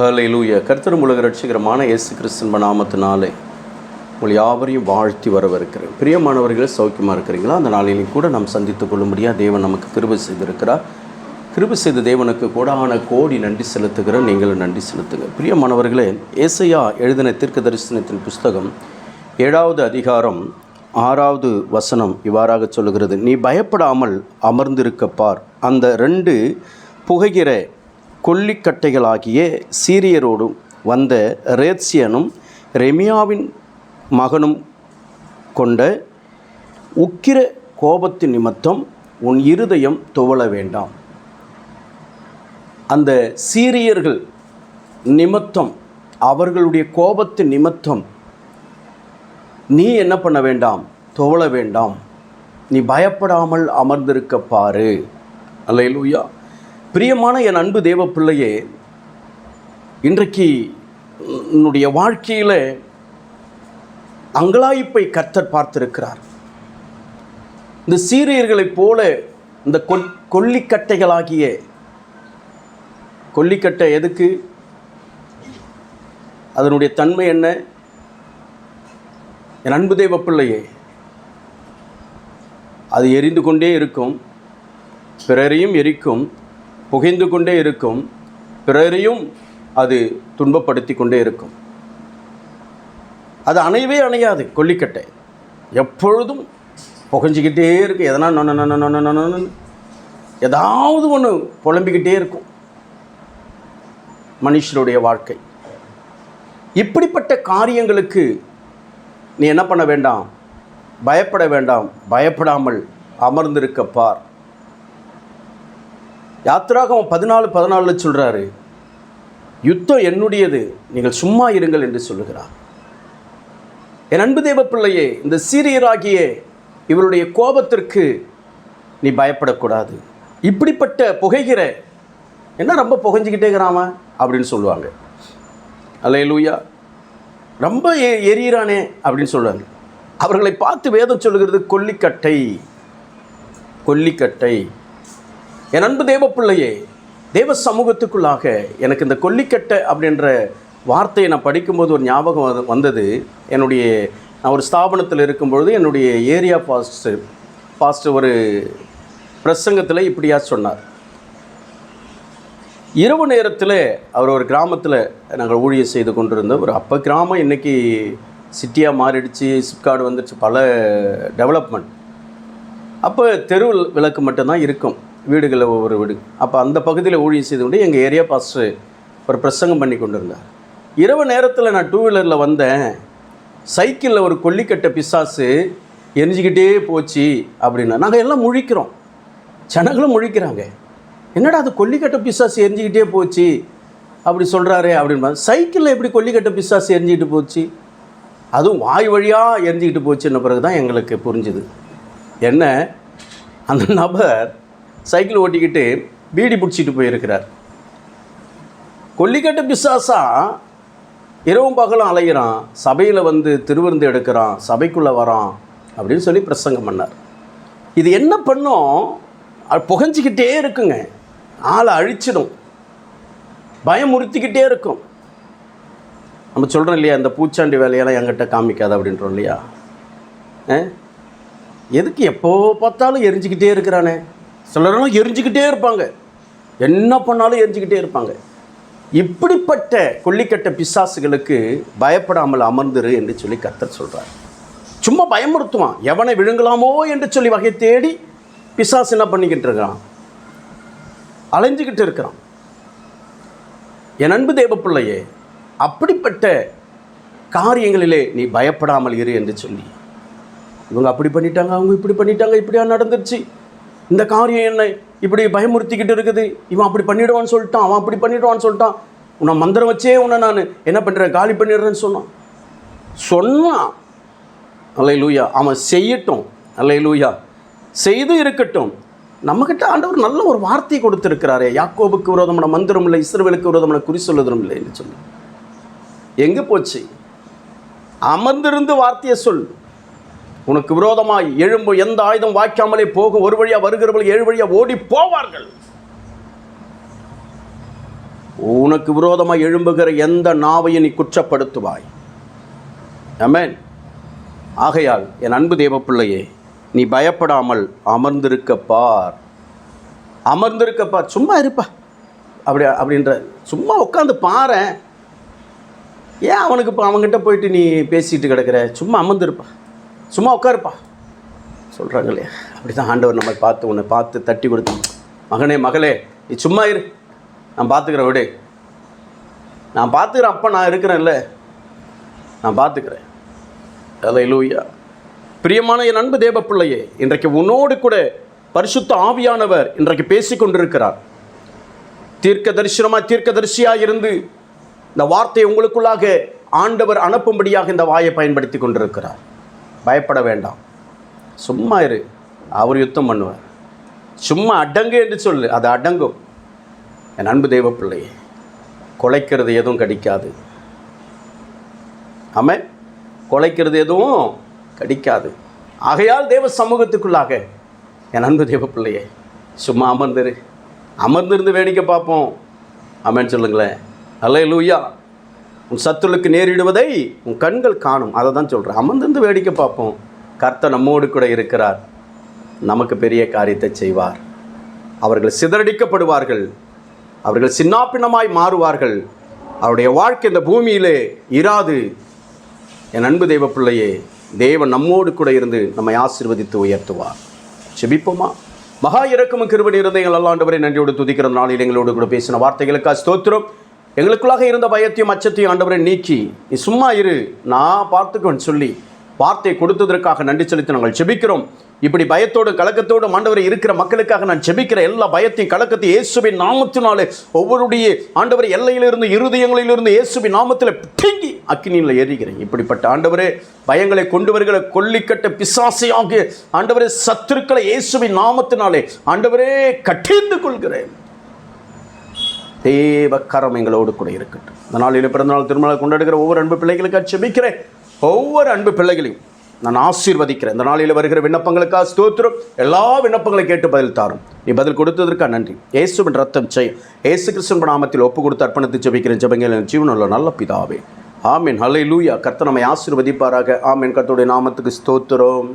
ஹalleluya கர்த்தரும் உலக ரட்சிகரமான இயேசு கிறிஸ்தன் நாமத்தினாலே உங்கள் யாவரையும் வாழ்த்தி வரவிருக்கிறேன் பிரியமானவர்களே சௌக்கியமாக இருக்கிறீங்களா? அந்த நாளிலையும் கூட நாம் சந்தித்துக் கொள்ளும்படியாக தேவன் நமக்கு கிருபை செய்திருக்கிறார். கிருபை செய்த தேவனுக்கு கோடான கோடி நன்றி செலுத்துகிற நீங்களும் நன்றி செலுத்துங்க. பிரியமானவர்களே ஏசையா எழுதின தீர்க்க தரிசனத்தின் புஸ்தகம் ஏழாவது அதிகாரம் ஆறாவது வசனம் இவ்வாறாக சொல்லுகிறது. நீ பயப்படாமல் அமர்ந்திருக்க பார். அந்த ரெண்டு புகைகிற கொல்லிக்கட்டைகளாகிய சீரியரோடும் வந்த ரேத்சியனும் ரெமியாவின் மகனும் கொண்ட உக்கிர கோபத்தின் நிமித்தம் உன் இருதயம் துவள வேண்டாம். அந்த சீரியர்கள் நிமித்தம் அவர்களுடைய கோபத்தின் நிமித்தம் நீ என்ன பண்ண வேண்டாம்? துவள வேண்டாம். நீ பயப்படாமல் அமர்ந்திருக்க பாரு. அல்லையிலூயா பிரியமான என் அன்பு தேவ பிள்ளையே இன்றைக்கு என்னுடைய வாழ்க்கையில் அங்கலாய்ப்பை கர்த்தர் பார்த்திருக்கிறார். இந்த சீரியர்களைப் போல இந்த கொல் கொல்லிக்கட்டைகளாகிய கொல்லிக்கட்டை எதுக்கு? அதனுடைய தன்மை என்ன? என் அன்பு தேவ பிள்ளையே அது எரிந்து கொண்டே இருக்கும் பிறரையும் எரிக்கும் புகைந்து கொண்டே இருக்கும். பிறரையும் அது துன்பப்படுத்தி கொண்டே இருக்கும். அது அணையவே அணையாது கொல்லிக்கட்டை. எப்பொழுதும் புகஞ்சிக்கிட்டே இருக்கு. எதனா நொன்னு ஏதாவது ஒன்று புலம்பிக்கிட்டே இருக்கும். மனுஷனுடைய வாழ்க்கை. இப்படிப்பட்ட காரியங்களுக்கு நீ என்ன பண்ண வேண்டாம்? பயப்பட வேண்டாம். பயப்படாமல் அமர்ந்திருக்க பார். யாத்திராகம் பதினாலு பதினாலில் சொல்கிறாரு யுத்தம் என்னுடையது நீங்கள் சும்மா இருங்கள் என்று சொல்லுகிறார். என் அன்பு தேவ பிள்ளையே இந்த சீரியராகிய இவருடைய கோபத்திற்கு நீ பயப்படக்கூடாது. இப்படிப்பட்ட புகைகிற என்ன ரொம்ப புகைஞ்சிக்கிட்டே இருக்கிறாம அப்படின்னு சொல்லுவாங்க. அல்ல லூயா ரொம்ப ஏ எரியிறானே அப்படின்னு சொல்லுவாங்க. அவர்களை பார்த்து வேதம் சொல்கிறது கொல்லிக்கட்டை கொல்லிக்கட்டை. என் அன்பு தேவ பிள்ளையே தேவ சமூகத்துக்குள்ளாக எனக்கு இந்த கொல்லிக்கட்டை அப்படின்ற வார்த்தையை நான் படிக்கும்போது ஒரு ஞாபகம் வந்தது. என்னுடைய நான் ஒரு ஸ்தாபனத்தில் இருக்கும்பொழுது என்னுடைய ஏரியா பாஸ்டர் பாஸ்டர் ஒரு பிரசங்கத்தில் இப்படியா சொன்னார். இரவு நேரத்தில் அவர் ஒரு கிராமத்தில் நாங்கள் ஊழியம் செய்து கொண்டிருந்தோம். ஒரு அப்போ கிராமம் இன்றைக்கி சிட்டியாக மாறிடுச்சு சிப்காடு வந்துடுச்சு பல டெவலப்மெண்ட் அப்போ தெரு விளக்கு மட்டும்தான் இருக்கும். வீடுகளில் ஒவ்வொரு வீடு. அப்போ அந்த பகுதியில் ஊழியம் செய்து கொண்டு எங்கள் ஏரியா பாஸ்டர் ஒரு பிரசங்கம் பண்ணி கொண்டு இருந்தார் இரவு நேரத்தில் நான் டூ வீலரில் வந்தேன். சைக்கிளில் ஒரு கொல்லிக்கட்டை பிசாசு எரிஞ்சிக்கிட்டே போச்சு அப்படின்னா நாங்கள் எல்லாம் முழிக்கிறோம். ஜனங்களும் முழிக்கிறாங்க. என்னடா அது கொல்லிக்கட்டை பிசாசு எரிஞ்சிக்கிட்டே போச்சு அப்படி சொல்கிறாரே அப்படின்பா சைக்கிளில் எப்படி கொல்லிக்கட்டை பிசாசு எரிஞ்சிக்கிட்டு போச்சு? அதுவும் வாய் வழியாக எரிஞ்சிக்கிட்டு போச்சுன்ன பிறகு தான் எங்களுக்கு புரிஞ்சுது. என்ன? அந்த நபர் சைக்கிள் ஓட்டிக்கிட்டு பீடி பிடிச்சிட்டு போயிருக்கிறார். கொல்லிக்கட்டு பிசாசா இரவும் பகலும் அலைகிறான் சபையில் வந்து திருவிருந்து எடுக்கிறான். சபைக்குள்ளே வரான் அப்படின்னு சொல்லி பிரசங்கம் பண்ணார். இது என்ன பண்ணும்? புகஞ்சிக்கிட்டே இருக்குங்க. ஆளை அழிச்சிடும். பயமுறுத்திக்கிட்டே இருக்கும். நம்ம சொல்கிறோம் இல்லையா இந்த பூச்சாண்டி வேலையெல்லாம் என்கிட்ட காமிக்காது அப்படின்றோம் இல்லையா? ஆ? எதுக்கு எப்போ பார்த்தாலும் எரிஞ்சிக்கிட்டே இருக்கிறானே? சிலரெல்லாம் எரிஞ்சுக்கிட்டே இருப்பாங்க. என்ன பண்ணாலும் எரிஞ்சுக்கிட்டே இருப்பாங்க. இப்படிப்பட்ட கொல்லிக்கட்ட பிசாசுகளுக்கு பயப்படாமல் அமர்ந்துரு என்று சொல்லி கத்தர் சொல்கிறார் சும்மா பயமுறுத்துவான். எவனை விழுங்கலாமோ என்று சொல்லி வகை தேடி பிசாசு என்ன பண்ணிக்கிட்டு இருக்கான் அலைஞ்சிக்கிட்டு இருக்கிறான். என் அன்பு தேவ பிள்ளையே அப்படிப்பட்ட காரியங்களிலே நீ பயப்படாமல் இரு என்று சொல்லி. இவங்க அப்படி பண்ணிட்டாங்க அவங்க இப்படி பண்ணிட்டாங்க இப்படியா நடந்துருச்சு? இந்த காரியம் என்ன இப்படி பயமுறுத்திக்கிட்டு இருக்குது. இவன் அப்படி பண்ணிடுவான்னு சொல்லிட்டான் அவன் அப்படி பண்ணிடுவான்னு சொல்லிட்டான். உன்னை மந்திரம் வச்சே உன்னை நான். என்ன பண்ணுறேன் காலி பண்ணிடுறேன்னு சொன்னான். சொன்னான். அல்லை லூயா அவன் செய்யட்டும். அல்லை லூயா செய்து இருக்கட்டும். நம்மக்கிட்ட ஆண்டவர் நல்ல ஒரு வார்த்தை கொடுத்துருக்கிறாரே. யாக்கோபுக்கு விரோதமான மந்திரம் இல்லை இஸ்ரவேலுக்கு விரோதமான குறி சொல்லுதலும் இல்லைன்னு சொல்லி. எங்கே போச்சு? அமர்ந்திருந்து வார்த்தையை சொல். உனக்கு விரோதமாய் எழும்பு எந்த ஆயுதம் வாய்க்காமலே போகும் ஒரு வழியா வருகிறவர்கள் ஏழு வழியாக ஓடி போவார்கள். உனக்கு விரோதமாக எழும்புகிற எந்த நாவையும் நீ குற்றப்படுத்துவாய். அமேன் ஆகையால் என் அன்பு தேவப்பிள்ளையே நீ பயப்படாமல் அமர்ந்திருக்க பார். அமர்ந்திருக்க பார். சும்மா இருப்பா. அப்படி அப்படின்ற சும்மா உட்காந்து பாரேன். ஏன் அவனுக்கு இப்போ அவங்ககிட்ட போயிட்டு நீ பேசிட்டு கிடக்கிற? சும்மா அமர்ந்திருப்பா. சும்மா உட்காருப்பா. சொல்கிறாங்க இல்லையா அப்படி தான் ஆண்டவர் நம்ம பார்த்து உன்னை பார்த்து தட்டி கொடுத்து மகனே மகளே நீ சும்மா இரு. நான் பார்த்துக்கிறேன் விடு. நான் பார்த்துக்கிறேன் அப்போ நான் இருக்கிறேன்ல. நான் பார்த்துக்கிறேன். அதை லூயா பிரியமான என் அன்பு தேவ பிள்ளையே இன்றைக்கு உன்னோடு கூட பரிசுத்த ஆவியானவர் இன்றைக்கு பேசி கொண்டிருக்கிறார். தீர்க்க தரிசனமாக தீர்க்க தரிசியாக இருந்து இந்த வார்த்தையை உங்களுக்குள்ளாக ஆண்டவர் அனுப்பும்படியாக இந்த வாயை பயன்படுத்தி கொண்டிருக்கிறார். பயப்பட வேண்டாம். சும்மா இரு அவர் யுத்தம் பண்ணுவார். சும்மா அடங்கு என்று சொல்லு அது அடங்கும். என் அன்பு தெய்வ பிள்ளையே குலைக்கிறது எதுவும் கடிக்காது. ஆம குலைக்கிறது எதுவும் கடிக்காது. ஆகையால் தேவ சமூகத்துக்குள்ளாக என் அன்பு தெய்வ பிள்ளையே சும்மா அமர்ந்துரு. அமர்ந்திருந்து வேடிக்கை பார்ப்போம். ஆமென்னு சொல்லுங்களேன். அல்ல லூயா உன் சத்துளுக்கு நேரிடுவதை உன் கண்கள் காணும். அதை தான் சொல்கிறேன் அமர்ந்திருந்து வேடிக்கை பார்ப்போம். கர்த்தர் நம்மோடு கூட இருக்கிறார். நமக்கு பெரிய காரியத்தை செய்வார். அவர்கள் சிதறடிக்கப்படுவார்கள். அவர்கள் சின்னாப்பின்னமாய் மாறுவார்கள். அவருடைய வாழ்க்கை இந்த பூமியிலே இராது. என் அன்பு தெய்வ பிள்ளையே தேவன் நம்மோடு கூட இருந்து நம்மை ஆசிர்வதித்து உயர்த்துவார். செபிப்போமா மகா இறக்கமும் கிருபடி இருந்த எங்கள் அல்லாண்டவரை நன்றியோடு துதிக்கிற நாளில் எங்களோடு கூட பேசின வார்த்தைகளுக்காக ஸ்தோத்திரம். எங்களுக்குள்ளாக இருந்த பயத்தையும் அச்சத்தையும் ஆண்டவரை நீக்கி நீ சும்மா இரு நான் பார்த்துக்குவேன் சொல்லி வார்த்தை கொடுத்ததற்காக நன்றி செலுத்தி நாங்கள் செபிக்கிறோம். இப்படி பயத்தோடு கலக்கத்தோடு ஆண்டவரை இருக்கிற மக்களுக்காக நான் செபிக்கிற எல்லா பயத்தையும் கலக்கத்தையும் இயேசுவின் நாமத்தினாலே ஒவ்வொருடைய ஆண்டவர் எல்லையிலிருந்து இருதயங்களிலிருந்து இயேசுவின் நாமத்தில் பிடுங்கி அக்கினியில் ஏறிக்கிறேன் இப்படிப்பட்ட ஆண்டவரே பயங்களை கொண்டு வருகிற கொல்லிக்கட்ட பிசாசையாகிய ஆண்டவரே சத்துருக்களை இயேசுவின் நாமத்தினாலே ஆண்டவரே கட்டிந்து கொள்கிறேன். தேவக்கரம் எங்களோடு கூட இருக்கட்டும். இந்த நாளில் பிறந்தநாள் திருமணம் கொண்டாடுகிற ஒவ்வொரு அன்பு பிள்ளைகளுக்காக செபிக்கிறேன் ஒவ்வொரு அன்பு பிள்ளைகளையும் நான் ஆசீர்வதிக்கிறேன். இந்த நாளில் வருகிற விண்ணப்பங்களுக்காக ஸ்தோத்திரம். எல்லா விண்ணப்பங்களையும் கேட்டு பதில் தாரும். நீ பதில் கொடுத்ததற்காக நன்றி. இயேசுவின் ரத்தம் செய்யும் ஏசு கிறிஸ்தன் நாமத்தில் ஒப்பு கொடுத்து அர்ப்பணத்தை ஜெபிக்கிறேன். ஜெபங்கள் என் ஜீவனுள்ள நல்ல பிதாவே. ஆமீன். ஹலை லூயா கர்த்த நம்மை ஆசீர்வதிப்பாராக. ஆமீன். கர்த்தோடைய நாமத்துக்கு ஸ்தோத்திரம்.